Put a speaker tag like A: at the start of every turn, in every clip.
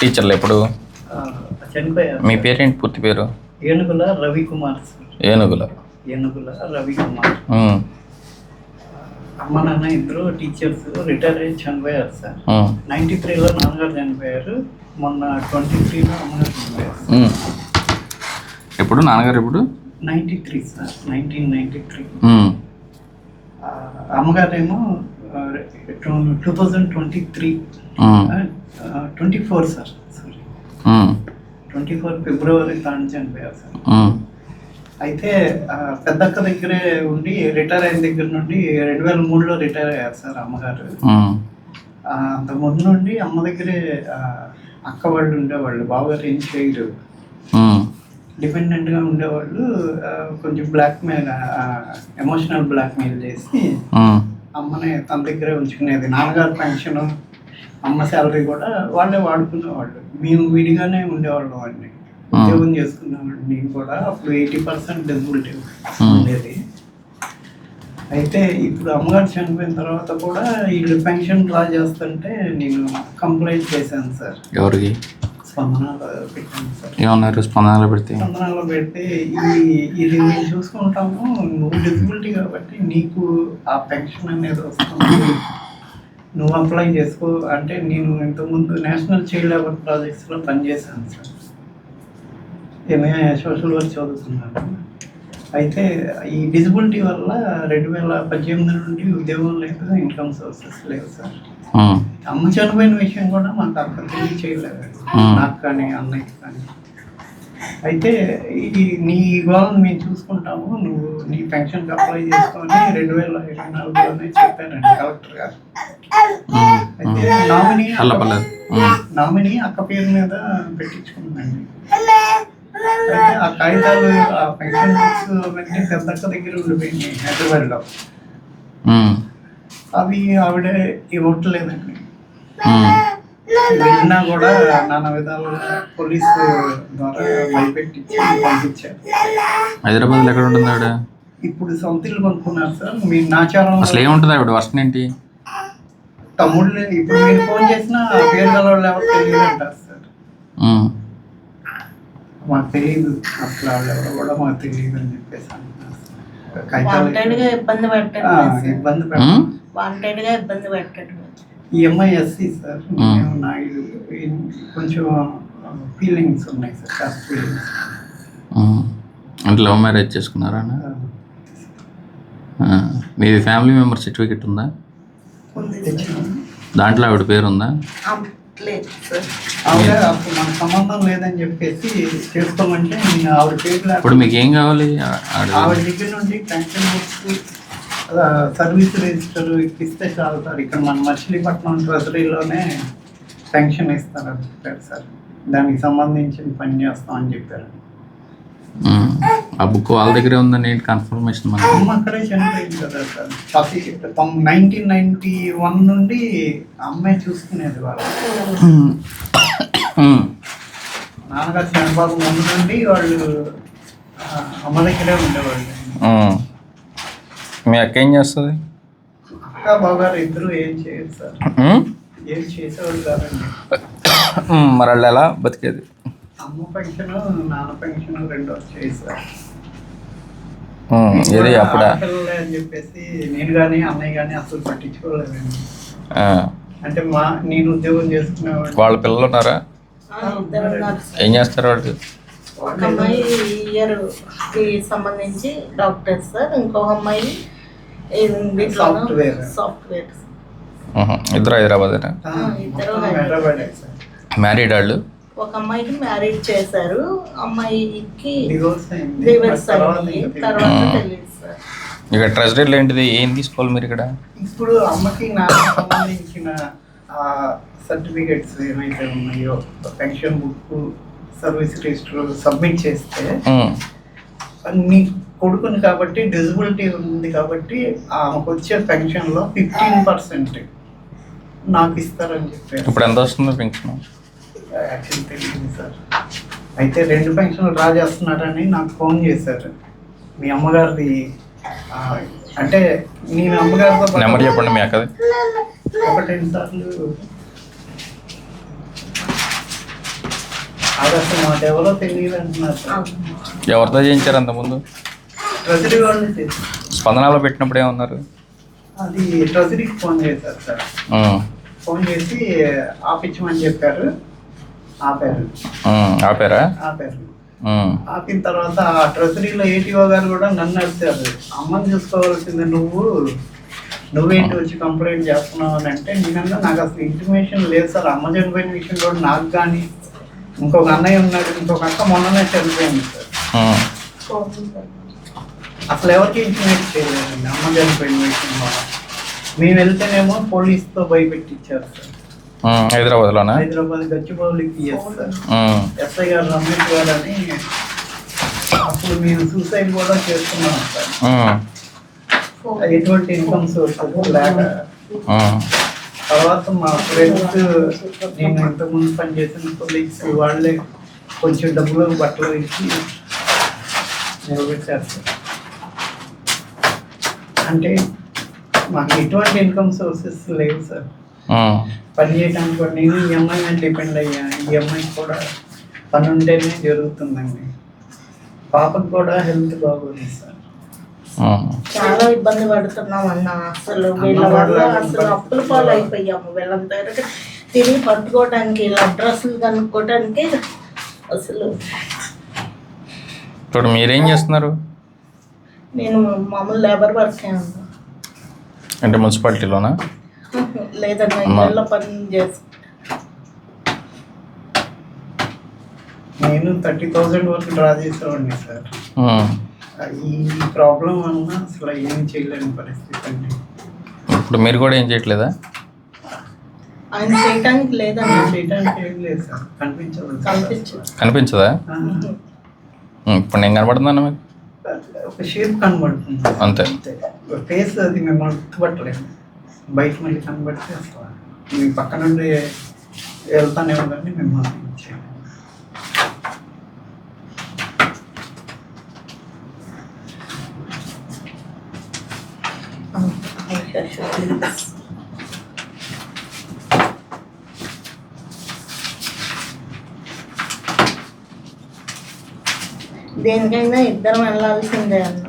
A: టీచర్లు
B: ఎప్పుడు? మీ పేరేంటి పూర్తి పేరు?
A: ఏనుగుల రవికుమార్
B: ఏనుగుల.
A: ఏనుగుల రవికుమార్. అమ్మ నాన్న ఇద్దరు టీచర్స్ రిటైర్ అయ్యి చనిపోయారు సార్.
B: ఉమ్,
A: నైంటీ త్రీలో నాన్నగారు చనిపోయారు. మొన్న ట్వంటీ త్రీలో అమ్మగారు చనిపోయారు.
B: ఎప్పుడు? నాన్నగారు ఎప్పుడు?
A: Ninety three sir. Nineteen ninety three. అమ్మగారేమో two thousand twenty three. Twenty four sir sorry twenty four February third చనిపోయారు సార్.
B: ఉమ్,
A: అయితే పెద్దక్క దగ్గరే ఉండి రిటైర్ అయిన దగ్గర నుండి రెండు వేల మూడులో రిటైర్ అయ్యారు సార్ అమ్మగారు. ఆ, అంత ముందు నుండి అమ్మ దగ్గరే అక్క వాళ్ళు ఉండేవాళ్ళు బావగారు ఏం చేయరు
B: ఉమ్,
A: డిపెండెంట్గా ఉండేవాళ్ళు కొంచెం బ్లాక్మెయిల్ ఎమోషనల్ బ్లాక్మెయిల్ చేసి అమ్మని తన దగ్గరే ఉంచుకునేది. నాన్నగారు పెన్షన్ అమ్మ శాలరీ కూడా వాళ్ళే వాడుకునేవాళ్ళు. మేము విడిగానే ఉండేవాళ్ళం అండి ఉద్యోగం చేసుకున్నామండి నేను కూడా అప్పుడు ఎయిటీ పర్సెంట్ డిజబిలిటీ ఉండేది. అయితే ఇప్పుడు అమ్మగారు చనిపోయిన తర్వాత కూడా వీళ్ళు పెన్షన్ డ్రా చేస్తుంటే నేను కంప్లైంట్ చేశాను సార్.
B: ఎవరికి?
A: స్పందనలో పెట్టాను సార్.
B: ఏమన్నారు? స్పందనలో పెడితే?
A: స్పందనలో పెడితే ఇది ఇది మేము చూసుకుంటాము నువ్వు డిజబిలిటీ కాబట్టి నీకు ఆ పెన్షన్ అనేది వస్తుంది. నువ్వు అప్లై చేసుకో అంటే నేను ఇంతకుముందు నేషనల్ చైల్డ్ లేబర్ ప్రాజెక్ట్స్లో పనిచేశాను సార్. ఎంఏ సోషల్ వర్క్ చదువుతున్నాను. అయితే ఈ డిజబిలిటీ వల్ల రెండు వేల పద్దెనిమిది నుండి ఉద్యోగం లేదు ఇన్కమ్ సోర్సెస్ లేవు సార్. అమ్మ చనిపోయిన విషయం కూడా మాకు అంత తెలియచేయలేదు. నాకు కానీ అన్నయ్యకి కానీ. అయితే ఇది నీ గోల్ని మేము చూసుకుంటాము. నువ్వు నీ పెన్షన్కి అప్లై చేసుకొని రెండు వేల ఇరవై నాలుగులోనే చెప్పానండి కలెక్టర్ గారు. అయితే నామినీ నామినీ అక్క పేరు మీద పెట్టించుకుందండి అయితే ఆ కాగితాలు ఆ పెన్షన్ బుక్స్ అవన్నీ పెద్దక్క దగ్గర ఉండిపోయింది హైదరాబాద్లో. అవి ఆవిడ ఇవ్వట్లేదండి. వెళ్ళినా కూడా నానా విధాలుగా పోలీసు ద్వారా భయపెట్టించి పంపించారు.
B: హైదరాబాద్లో ఎక్కడ ఉంటుంది ఆవిడ?
A: ఇప్పుడు సొంత ఇల్లు కొనుక్కున్నారు సార్. మీ నాచారం
B: అసలు ఏముంటుంది ఆవిడ? వర్షన్ ఏంటి?
A: తమ్ముళ్ళు ఇప్పుడు మీరు ఫోన్ చేసినా పేరు గల వాళ్ళు ఎవరు తెలియదు అంటారు సార్ మాకు తెలియదు అసలు వాళ్ళు ఎవరో కూడా మాకు తెలియదు అని చెప్పేసి అంటున్నారు
C: ఇబ్బంది పెట్టడం
A: ఇబ్బంది పెట్టడం
C: వాంటెడ్గా ఇబ్బంది పెట్టడం
A: ఈ అమ్మాయి ఎస్సీ సార్ నాయుడు కొంచెం ఫీలింగ్స్ ఉన్నాయి సార్ కాస్ట్ ఫీలింగ్స్.
B: అంటే లవ్ మ్యారేజ్ చేసుకున్నారా మీది ఫ్యామిలీ మెంబర్ సర్టిఫికెట్ ఉందా? దాంట్లో ఆవిడ పేరు ఉందా
A: సంబంధం లేదని చెప్పేసి చేసుకోమంటే
B: ఇప్పుడు మీకు ఏం కావాలి? ఆవిడ
A: దగ్గర నుండి సర్వీస్ రిజిస్టర్ ఇప్పిస్తే చాలు సార్. ఇక్కడ మన మచిలీపట్నం ట్రెజరీలోనే పెన్షన్ ఇస్తారని చెప్పారు సార్. దానికి సంబంధించిన పని చేస్తామని చెప్పారు.
B: ఆ బుక్ వాళ్ళ దగ్గరే ఉందని ఏంటి కన్ఫర్మేషన్
A: అమ్మ అక్కడే చనిపోయింది కదా సార్. పది నైన్టీన్ నైన్టీ వన్ నుండి అమ్మాయి చూసుకునేది వాళ్ళు. నాన్నగారు చనిపోక ముందు నుండి వాళ్ళు అమ్మ దగ్గరే ఉండేవాళ్ళు.
B: మీ అక్క ఏం చేస్తుంది? మరి వాళ్ళు ఎలా బతికేది?
A: అమ్మ పెన్షన్ నాన్న పెన్షన్ రెండు వచ్చాయి సార్.
B: ఉమ్, ఇది అప్పుడా?
A: ఆడపిల్లలే అని చెప్పేసి నేను కానీ అన్నయ్య కానీ అసలు పట్టించుకోలేదండి. అంటే మా నేను ఉద్యోగం చేసుకునేవాడిని
B: వాళ్ళ పిల్లలు ఉన్నారా. ఏం చేస్తారు వాళ్ళు
C: ఒక అమ్మాయి ఇయర్కి సంబంధించి డాక్టర్ సార్ ఇంకొక అమ్మాయి సాఫ్ట్వేర్.
B: ఉహు. ఇద్దరు హైదరాబాదేనా?
C: ఇద్దరు
A: హైదరాబాదే. సార్.
B: మ్యారీడ్ వాళ్ళు?
C: ఒక అమ్మాయికి మ్యారేజ్ చేశారు అమ్మాయికి
A: డివోర్స్ అయింది. తర్వాత ఇంకా తెలియదు.
C: సార్.
B: ట్రెజరీలో ఏంటిది? ఏం తీసుకోవాలి మీరు ఇక్కడ?
A: ఇప్పుడు అమ్మకి నాకు సంబంధించిన సర్టిఫికెట్స్ ఏమైతే ఉన్నాయో pension book service register submit చేస్తే
B: ఉమ్.
A: కొడుకుని కాబట్టి డిజబిలిటీ ఉంది కాబట్టి ఆమెకు వచ్చే పెన్షన్లో ఫిఫ్టీన్ పర్సెంట్. నాకు ఇస్తారని చెప్పారు.
B: ఇప్పుడు ఎంత వస్తుంది పెన్షన్?
A: యాక్చువల్లీ తెలియదు సార్. అయితే రెండు పెన్షన్లు డ్రా చేస్తున్నారని నాకు ఫోన్ చేశారు. మీ అమ్మగారిది అంటే నేను అమ్మగారితో
B: నెంబర్ చెప్పండి మీ అక్కది.
A: ఒకటి సార్లు. అది అసలు మాకెవరో తెలియదు అంటున్నారు సార్.
B: ఎవరితో చేయించారు అంతకుముందు?
A: ట్రెజరీ
B: స్పందనలో పెట్టినప్పుడు ఏమన్నారు?
A: అది ట్రెజరీకి ఫోన్ చేశారు సార్. ఫోన్ చేసి ఆపించమని చెప్పారు. ఆపారు.
B: ఆపారా?
A: ఆపారు. ఆపిన తర్వాత ఆ ట్రెజరీలో ఏటీఓ గారు కూడా నన్ను అడిచారు అమ్మని చూసుకోవాల్సింది నువ్వు. నువ్వేంటి వచ్చి కంప్లైంట్ చేస్తున్నావు అని అంటే నేనన్నా నాకు అసలు ఇంటిమేషన్ లేదు సార్. అమ్మ చనిపోయిన విషయం కూడా నాకు కానీ ఇంకొక అన్నయ్య ఉన్నాడు ఇంకొక అక్క మొన్ననే చనిపోయింది సార్. అసలు ఎవరికి ఇంటిమేట్ చేయలేదండి అమ్మ చనిపోయిన విషయం వల్ల. మేము వెళ్తేనేమో పోలీస్తో భయపెట్టించారు సార్.
B: హైదరాబాద్లోనా?
A: హైదరాబాద్ గచ్చిబౌలికి సార్. ఎస్ఐ గారు రమేష్ గారు అని అప్పుడు మేము సూసైడ్ కూడా చేస్తున్నాం సార్. ఎటువంటి ఇన్కమ్ సోర్సెస్ లేక తర్వాత మా ఫ్రెండ్స్ నేను ఇంతకుముందు పనిచేసిన కొలీగ్స్ వాళ్ళే కొంచెం డబ్బులు బట్టలు ఇచ్చి నిలబెట్టారు సార్. అంటే మాకు ఎటువంటి ఇన్కమ్ సోర్సెస్ లేవు సార్ పని చేయడానికి కూడా నేను ఈ అమ్మాయి మీద డిపెండ్ అయ్యా. ఈ అమ్మాయికి కూడా పని ఉంటేనే జరుగుతుందండి. పాపకు కూడా హెల్త్ బాగోదు సార్.
C: చాలా ఇబ్బంది పడుతున్నాం అన్న అసలు. వీళ్ళ వల్ల అసలు అప్పుల పాలు అయిపోయాము వీళ్ళ దగ్గర తిరిగి పట్టుకోవడానికి వీళ్ళ అడ్రస్లు కనుక్కోవడానికి అసలు
B: ఇప్పుడు మీరేం చేస్తున్నారు?
C: నేను మామూలు లేబర్ వర్క్ అన్నా
B: అంటే మున్సిపాలిటీలోనా?
C: లేదన్నా. ఇళ్ళ పని చేసి
A: నేను థర్టీ థౌజండ్ వరకు డ్రా చేసేవాడిని సార్. ఈ ప్రాబ్లం వలన అసలు ఏం చేయలేని పరిస్థితి అండి.
B: ఇప్పుడు మీరు కూడా ఏం చేయట్లేదా?
C: ఆయన చేయటానికి లేదన్నా
A: నేను చేయడానికి ఏం లేదు సార్. కనిపించదు.
C: కనిపించదు.
B: ఇప్పుడు నేను కనబడుతున్నాను మీకు?
A: ఒక షేప్ కనబడుతుంది.
B: అంతే.
A: ఫేస్ అది మిమ్మల్ని గుర్తుపట్టలేదు బయట మళ్ళీ కనబడితే అసలు మీ పక్క నుండి వెళ్తానేమో కానీ మిమ్మల్ని చేయలేను.
C: దేనికైనా ఇద్దరం వెళ్ళాల్సిందే అన్న.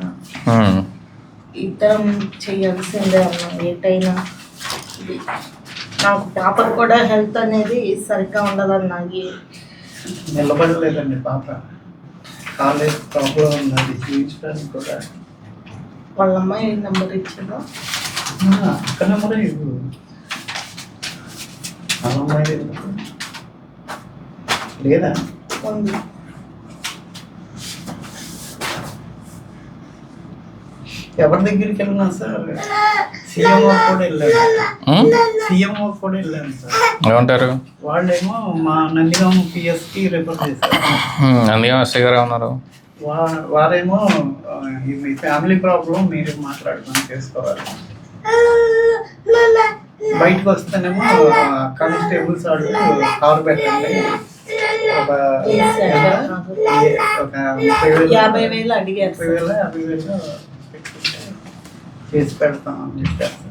C: ఇద్దరం చేయాల్సిందే అన్న ఏటైనా. నాకు పాపకు కూడా హెల్త్ అనేది సరిగ్గా ఉండదన్న
A: నిలబడలేదండి పాప. కాలేజ్ ప్రాబ్లం ఉన్నది చూపించడానికి కూడా.
C: వాళ్ళ అమ్మాయి నెంబర్ ఇచ్చిందా?
A: ఆ, అక్క నెంబరే ఇవ్వు. ఆ అమ్మాయి? లేదా?
C: ఉంది.
A: ఎవరి దగ్గరికి వెళ్ళినా సార్? సీఎంఓ కూడా వెళ్ళాను? సీఎంఓ కూడా వెళ్ళాను సార్.
B: ఏమంటారు?
A: వాళ్ళేమో మా నందిగాం పిఎస్కి రిఫర్ చేశారు.
B: అందుకే ఎస్ఐ గారు ఉన్నారు
A: వా- వారేమో మీ ఫ్యామిలీ ప్రాబ్లం మీరు మాట్లాడుకొని చేసుకోవాలి. బయటకు వస్తేనేమో కానిస్టేబుల్స్ వాళ్ళు కారు పెట్టండి. ఒక ముప్పై వేలు
C: యాభై వేలు అడిగారు
A: ముప్పై వేల యాభై వేలు చేసి పెడతాం అని చెప్పారు sir.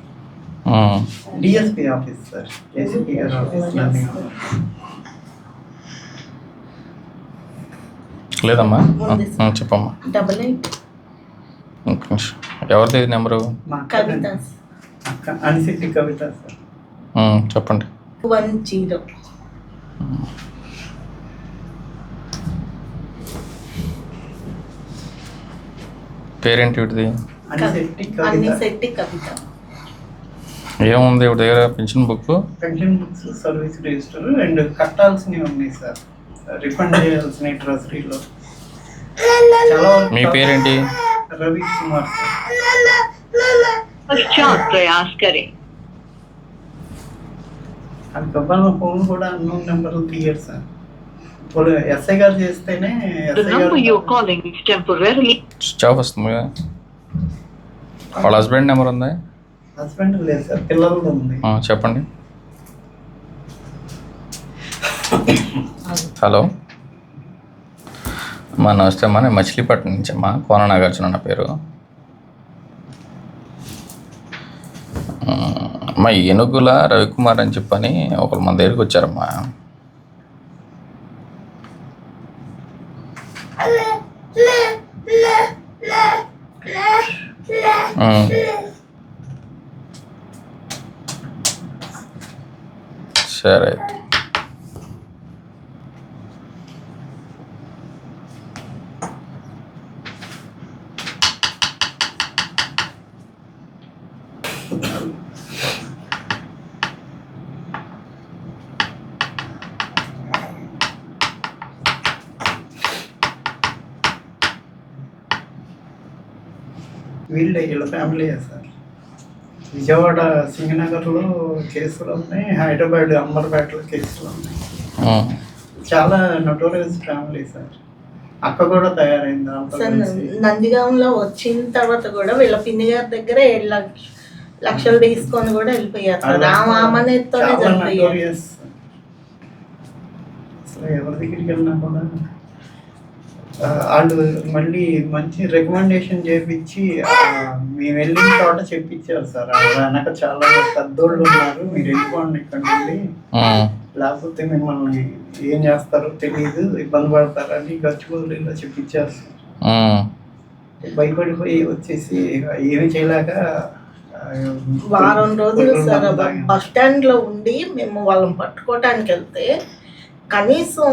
B: Um,
A: DSP office sir ACP గారి ఆఫీస్
B: లేదమ్మా? చెప్పమ్మా.
C: Double eight.
B: ఎవరిది నెంబరు?
C: కవిత
A: కవిత సార్.
B: చెప్పండి.
C: One zero.
B: పేరేంటి వీటిది? ఏముంది ఇప్పుడు దగ్గర? Pension book
A: pension books service register and కట్టాల్సినవి ఉన్నాయి సార్. రిఫండ్ చేయాల్సిన ట్రెజరీలో
B: మీ పేరేంటి?
A: రవి కుమార్ సార్
D: ప్రయాస్
A: కరే ఫోన్ కూడా అన్నోన్ నెంబర్ తీయరు సార్. ఎస్ఐ గారు చేస్తేనే ఎస్ఐ గారు
B: వాళ్ళ హస్బెండ్ నెంబర్ ఉందా?
A: హస్బెండ్ లేదు సార్ పిల్లలు ఉంది.
B: ఆ, చెప్పండి. హలో. అమ్మా నమస్తే అమ్మా నేను మచిలీపట్నం నుంచి అమ్మా కోన నాగార్జున నా పేరు. అమ్మా ఏనుగుల రవికుమార్ అని చెప్పని ఒకరు మన దగ్గరికి వచ్చారమ్మా. సరే అయితే.
A: వీళ్ళే వీళ్ళ ఫ్యామిలీ సార్ విజయవాడ సింగనగర్లో కేసులు ఉన్నాయి హైదరాబాద్ అంబర్పేటలో కేసులు ఉన్నాయి. చాలా నోటోరియస్ ఫ్యామిలీ సార్ అక్క కూడా తయారైంది.
C: నందిగాంలో వచ్చిన తర్వాత కూడా వీళ్ళ పిన్ని గారి దగ్గర ఏడు లక్ష లక్షలు తీసుకొని కూడా వెళ్ళిపోయారు.
A: అసలు ఎవరి దగ్గరికి వెళ్ళినా కూడా వాళ్ళు మళ్ళీ మంచి రికమెండేషన్ చేపించి మేము వెళ్ళిన చోట చెప్పించారు సార్ వెనక చాలా పెద్దోళ్ళు ఉన్నారు మీరు వెళ్ళిపోండి ఇక్కడ నుండి. లేకపోతే మిమ్మల్ని ఏం చేస్తారో తెలియదు ఇబ్బంది పడతారని గచ్చిబౌలిలో చెప్పించారు సార్. భయపడిపోయి వచ్చేసి ఏమి చేయలేక
C: వారం రోజులు సార్. బస్ స్టాండ్లో ఉండి మేము వాళ్ళని పట్టుకోవటానికి వెళ్తే కనీసం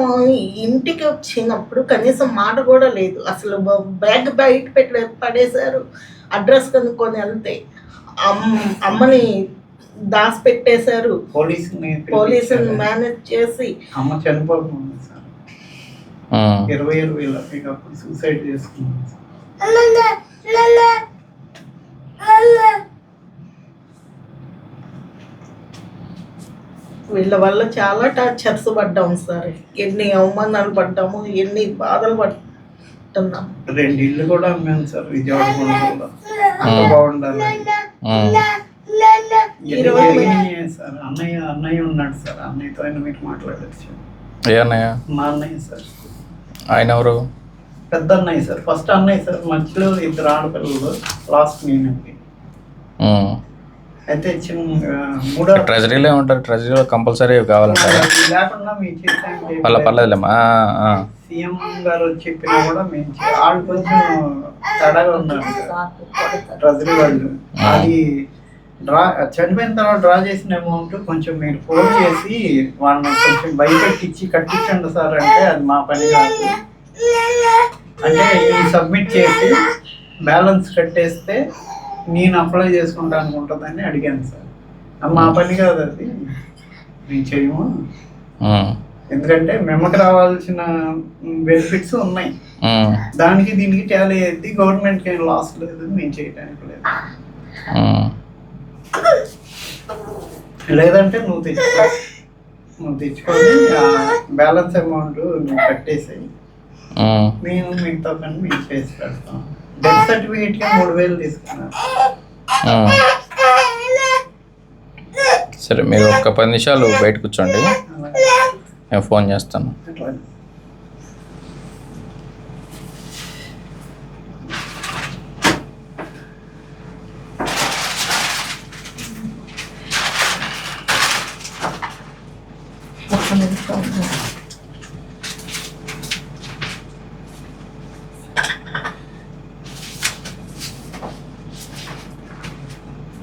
C: ఇంటికి వచ్చినప్పుడు కనీసం మాట కూడా లేదు. అసలు బ్యాగ్ బయట పెట్టి పడేశారు. అడ్రస్ కనుక్కొని వెళ్తే అమ్ అమ్మని దాసి పెట్టేశారు
A: పోలీసుని.
C: మేనేజ్ చేసి.
A: అమ్మ చనిపోకుండా సార్. ఇరవై ఇరవై సూసైడ్ చేసుకున్నాను సార్.
C: వీళ్ళ వల్ల చాలా టార్చర్స్ పడ్డాము సార్. ఎన్ని అవమానాలు పడ్డాము ఎన్ని బాధలు పడుతున్నాము.
A: రెండు ఇల్లు కూడా అమ్మాను సార్ విజయవాడ అంత బాగుండాలి అన్నయ్య అన్నయ్య ఉన్నాడు సార్. అన్నయ్యతో ఆయన మీరు మాట్లాడచ్చు.
B: ఏ అన్నయ్య?
A: మా అన్నయ్య సార్.
B: ఆయన ఎవరు?
A: పెద్ద అన్నయ్య సార్. ఫస్ట్ అన్నయ్య సార్. మధ్యలో ఇద్దరు ఆడపిల్లలు లాస్ట్ నేనండి.
B: ఉమ్.
A: అయితే మూడో
B: ట్రెజరీలో ఉంటారు ట్రెజరీలో కంపల్సరీ కావాలంటారు.
A: లేకుండా మీ చేస్తాం
B: పర్లే పర్లేదులేమ్మా.
A: సీఎం గారు చెప్పినా కూడా మేము వాళ్ళు కొంచెం తడగా ఉన్నారు. ట్రెజరీ వాళ్ళు. అది డ్రా చనిపోయిన తర్వాత డ్రా చేసిన అమౌంట్ కొంచెం మీరు ఫోన్ చేసి వాళ్ళని కొంచెం భయపెట్టించి కట్టించండి సార్ అంటే అది మా పని కాదు. అంటే ఈ సబ్మిట్ చేసి బ్యాలెన్స్ కట్టేస్తే నేను అప్లై చేసుకుంటాను అనుకుంటుందని అడిగాను సార్ మా పని కాదు అది మేము చేయము. ఎందుకంటే మెమ్మకి రావాల్సిన బెనిఫిట్స్ ఉన్నాయి. దానికి దీనికి టాలీ అయ్యింది గవర్నమెంట్కి ఏం లాస్ లేదు మేము చేయడానికి లేదు. లేదంటే నువ్వు తెచ్చుకో నువ్వు తెచ్చుకొని బ్యాలెన్స్ అమౌంట్ నువ్వు కట్టేసాయి. మేము మిగతా పని మేము చేసి పెడతాం డెత్ సర్టిఫికేట్కి మూడు వేలు తీసుకున్నాను.
B: సరే మీరు ఒక పది నిమిషాలు బయట కూర్చోండి. నేను ఫోన్ చేస్తాను